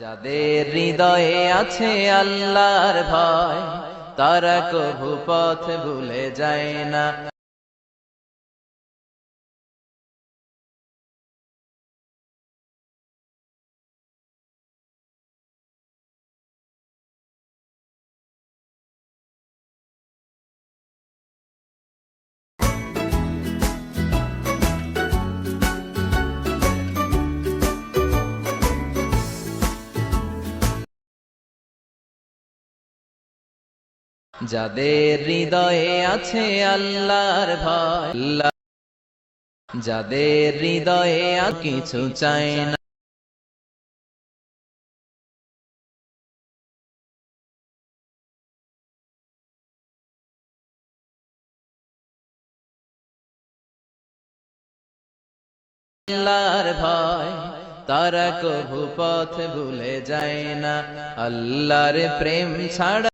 যাদের হৃদয়ে আছে আল্লাহর ভয় তারা কভু পথ ভুলে যায় না। যাদের হৃদয়ে আছে আল্লাহর ভয়, যাদের হৃদয়ে আর কিছু চায় না। আল্লাহর ভয়, তারা কভু পথ ভুলে যায় না। আল্লাহর প্রেম ছাড়া